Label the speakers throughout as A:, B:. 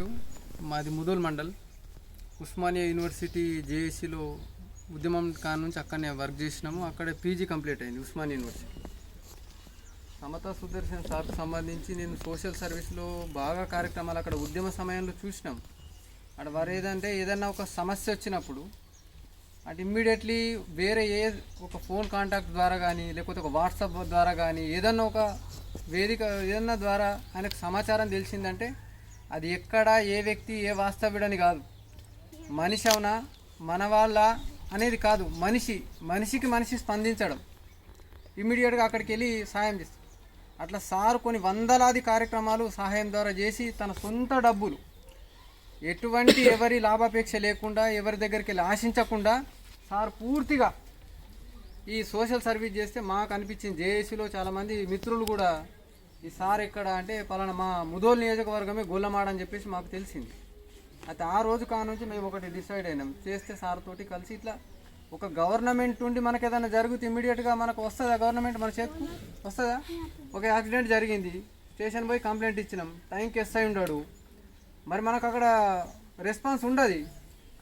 A: Thank మాది Mudhol mandal. Osmania university జేఏసీలో ఉద్యమం కాడ నుంచి అక్కడనే వర్క్ చేసినాము. అక్కడే పీజీ కంప్లీట్ అయింది ఉస్మానియా యూనివర్సిటీ. సమతా సుదర్శన్ సార్కు సంబంధించి నేను సోషల్ సర్వీస్లో బాగా కార్యక్రమాలు అక్కడ ఉద్యమ సమయంలో చూసినాం. అక్కడ వారు ఏదంటే ఏదన్నా ఒక సమస్య వచ్చినప్పుడు అంటే ఇమ్మీడియట్లీ వేరే ఏ ఒక ఫోన్ కాంటాక్ట్ ద్వారా కానీ లేకపోతే ఒక వాట్సాప్ ద్వారా కానీ ఏదన్నా ఒక వేదిక ఏదన్నా ద్వారా ఆయనకు సమాచారం తెలిసిందంటే అది ఎక్కడ ఏ వ్యక్తి ఏ వాస్తవ్యుడని కాదు. మనిషి అవునా? మన వాళ్ళ అనేది కాదు. మనిషి మనిషికి మనిషి స్పందించడం. ఇమ్మీడియట్గా అక్కడికి వెళ్ళి సహాయం చేస్తాం. అట్లా సార్ కొన్ని వందలాది కార్యక్రమాలు సహాయం ద్వారా చేసి తన సొంత డబ్బులు ఎటువంటి ఎవరి లాభాపేక్ష లేకుండా ఎవరి దగ్గరికి వెళ్ళి ఆశించకుండా సార్ పూర్తిగా ఈ సోషల్ సర్వీస్ చేస్తే మాకు అనిపించింది. జేఏసీలో చాలామంది మిత్రులు కూడా ఈ సార్ ఇక్కడ అంటే పలానా మా ముదోల్ నియోజకవర్గమే గొల్లమాడ అని చెప్పేసి మాకు తెలిసింది. అయితే ఆ రోజు కానుంచి మేము ఒకటి డిసైడ్ అయినాం. చేస్తే సార్ తోటి కలిసి ఇట్లా ఒక గవర్నమెంట్ ఉండి మనకి ఏదైనా జరుగుతుంది ఇమీడియట్గా మనకు వస్తుందా గవర్నమెంట్ మన చేతికి? వస్తుందా? ఒక యాక్సిడెంట్ జరిగింది. స్టేషన్ పోయి కంప్లైంట్ ఇచ్చినాం. టైంకి ఎస్ఐ ఉన్నాడు మరి మనకు అక్కడ రెస్పాన్స్ ఉండదు.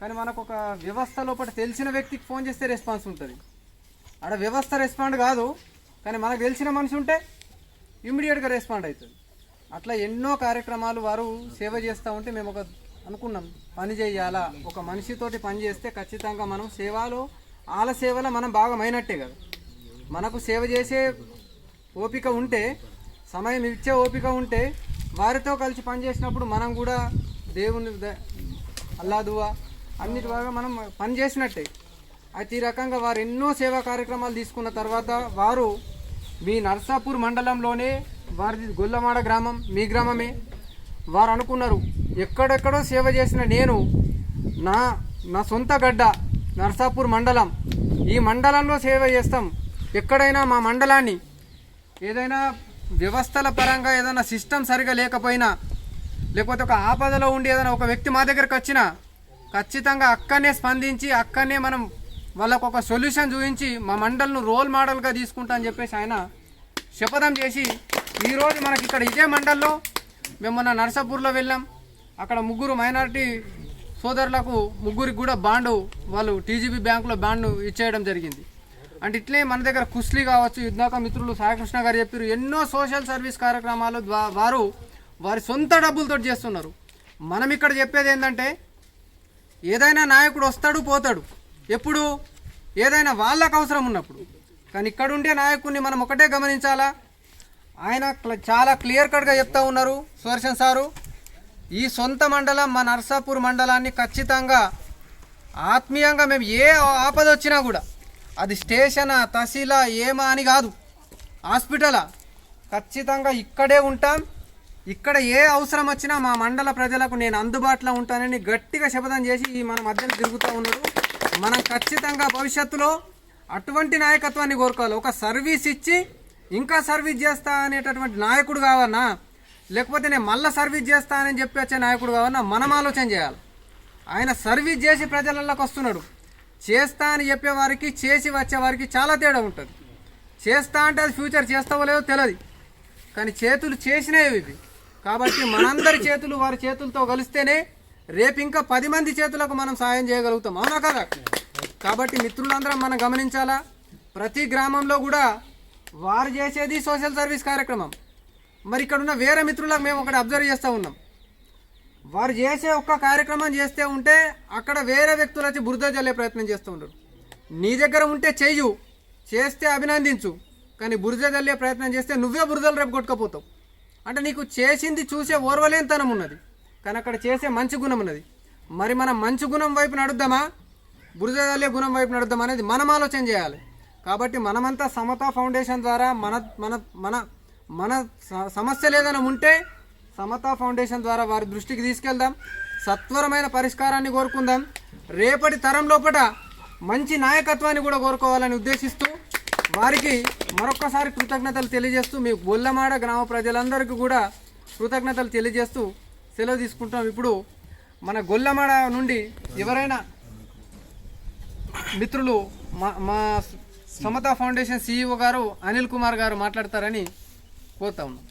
A: కానీ మనకు ఒక వ్యవస్థ లోపల తెలిసిన వ్యక్తికి ఫోన్ చేస్తే రెస్పాన్స్ ఉంటుంది. ఆడ వ్యవస్థ రెస్పాండ్ కాదు. కానీ మనకు తెలిసిన మనిషి ఉంటే ఇమ్మీడియట్గా రెస్పాండ్ అవుతుంది. అట్లా ఎన్నో కార్యక్రమాలు వారు సేవ చేస్తూ ఉంటే మేము ఒక అనుకున్నాం పని చేయాలా? ఒక మనిషితోటి పని చేస్తే ఖచ్చితంగా మనం సేవలో వాళ్ళ సేవలో మనం భాగమైనట్టే కదా. మనకు సేవ చేసే ఓపిక ఉంటే సమయం ఇచ్చే ఓపిక ఉంటే వారితో కలిసి పని చేసినప్పుడు మనం కూడా దేవుని ద- అల్లాదువా అన్నిటి బాగా మనం పని చేసినట్టే. అయితే ఈ రకంగా వారు ఎన్నో సేవా కార్యక్రమాలు తీసుకున్న తర్వాత వారు మీ నర్సాపూర్ మండలంలోనే వారిది గొల్లమాడ గ్రామం మీ గ్రామమే. వారు అనుకున్నారు ఎక్కడెక్కడో సేవ చేసిన నేను నా నా సొంత గడ్డ నర్సాపూర్ మండలం. ఈ మండలంలో సేవ చేస్తాం. ఎక్కడైనా మా మండలాన్ని ఏదైనా వ్యవస్థల పరంగా ఏదైనా సిస్టమ్ సరిగా లేకపోయినా లేకపోతే ఒక ఆపదలో ఉండి ఏదైనా ఒక వ్యక్తి మా దగ్గరకు వచ్చినా ఖచ్చితంగా అక్కడనే స్పందించి అక్కడనే మనం వాళ్ళకు ఒక సొల్యూషన్ చూపించి మా మండల్ను రోల్ మోడల్గా తీసుకుంటా అని చెప్పేసి ఆయన శపథం చేసి ఈరోజు మనకి ఇక్కడ ఇదే మండల్లో మేము మొన్న నర్సాపూర్లో వెళ్ళాం. అక్కడ ముగ్గురు మైనారిటీ సోదరులకు ముగ్గురికి కూడా బాండు వాళ్ళు టీజీబీ బ్యాంకులో బాండ్ను ఇచ్చేయడం జరిగింది. అంటే ఇట్లే మన దగ్గర కుస్లీ కావచ్చు యుద్ధాక మిత్రులు సాయకృష్ణ గారు చెప్పారు ఎన్నో సోషల్ సర్వీస్ కార్యక్రమాలు వారు వారి సొంత డబ్బులతో చేస్తున్నారు. మనం ఇక్కడ చెప్పేది ఏంటంటే ఏదైనా నాయకుడు వస్తాడు పోతాడు. ఎప్పుడు? ఏదైనా వాళ్ళకు అవసరం ఉన్నప్పుడు. కానీ ఇక్కడ ఉండే నాయకుడిని మనం ఒకటే గమనించాలా? ఆయన క్ల- చాలా క్లియర్ కట్గా చెప్తా ఉన్నారు సుదర్శన్ సారు. ఈ సొంత మండలం మా నర్సాపూర్ మండలాన్ని ఖచ్చితంగా ఆత్మీయంగా మేము ఏ ఆపద వచ్చినా కూడా అది స్టేషనా తహసీలా ఏమా అని కాదు. హాస్పిటలా. ఖచ్చితంగా ఇక్కడే ఉంటాం. ఇక్కడ ఏ అవసరం వచ్చినా మా మండల ప్రజలకు నేను అందుబాటులో ఉంటానని గట్టిగా శపథం చేసి ఈ మన మధ్యన తిరుగుతూ ఉన్నాడు. మనం ఖచ్చితంగా భవిష్యత్తులో అటువంటి నాయకత్వాన్ని కోరుకోవాలి. ఒక సర్వీస్ ఇచ్చి ఇంకా సర్వీస్ చేస్తా అనేటటువంటి నాయకుడు కావన్నా లేకపోతే నేను మళ్ళీ సర్వీస్ చేస్తానని చెప్పి వచ్చే నాయకుడు కావన్నా మనం ఆలోచన చేయాలి. ఆయన సర్వీస్ చేసి ప్రజలలోకి వస్తున్నాడు. చేస్తా అని చెప్పేవారికి చేసి వచ్చేవారికి చాలా తేడా ఉంటుంది. చేస్తా అంటే అది ఫ్యూచర్ చేస్తావో లేదో తెలియదు కానీ చేతులు చేసినవి ఇవి. కాబట్టి మనందరి చేతులు వారి చేతులతో కలిస్తేనే రేపు ఇంకా పది మంది చేతులకు మనం సాయం చేయగలుగుతాం. అవునా కదా? కాబట్టి మిత్రులందరం మనం గమనించాలా? ప్రతి గ్రామంలో కూడా వారు చేసేది సోషల్ సర్వీస్ కార్యక్రమం. మరి ఇక్కడ ఉన్న వేరే మిత్రులకు మేము ఒకటి అబ్జర్వ్ చేస్తూ ఉన్నాం. వారు చేసే ఒక్క కార్యక్రమం చేస్తే ఉంటే అక్కడ వేరే వ్యక్తులు వచ్చి బురద చల్లే ప్రయత్నం చేస్తూ ఉంటారు. నీ దగ్గర ఉంటే చెయ్యు చేస్తే అభినందించు కానీ బురద చల్లే ప్రయత్నం చేస్తే నువ్వే బురదలు రేపు కొట్టుకపోతావు. అంటే నీకు చేసింది చూసే ఓర్వలేనితనం ఉన్నది. కానీ అక్కడ చేసే మంచి గుణం ఉన్నది. మరి మనం మంచి గుణం వైపు నడుద్దామా? బురద గుణం వైపు నడుద్దాం అనేది మనం ఆలోచన చేయాలి. కాబట్టి మనమంతా సమతా ఫౌండేషన్ ద్వారా మన మన మన మన స- సమస్యలు ఏదైనా ఉంటే సమతా ఫౌండేషన్ ద్వారా వారి దృష్టికి తీసుకెళ్దాం. సత్వరమైన పరిష్కారాన్ని కోరుకుందాం. రేపటి తరం లోపల మంచి నాయకత్వాన్ని కూడా కోరుకోవాలని ఉద్దేశిస్తూ వారికి మరొక్కసారి కృతజ్ఞతలు తెలియజేస్తూ మీ బొల్లమాడ గ్రామ ప్రజలందరికీ కూడా కృతజ్ఞతలు తెలియజేస్తూ సెలవు తీసుకుంటాం ఇప్పుడు మన గొల్లమాడ నుండి ఎవరైనా మిత్రులు మా మా సమతా ఫౌండేషన్ సిఇఓ గారు అనిల్ కుమార్ గారు మాట్లాడతారని కోరుతా ఉన్నాం.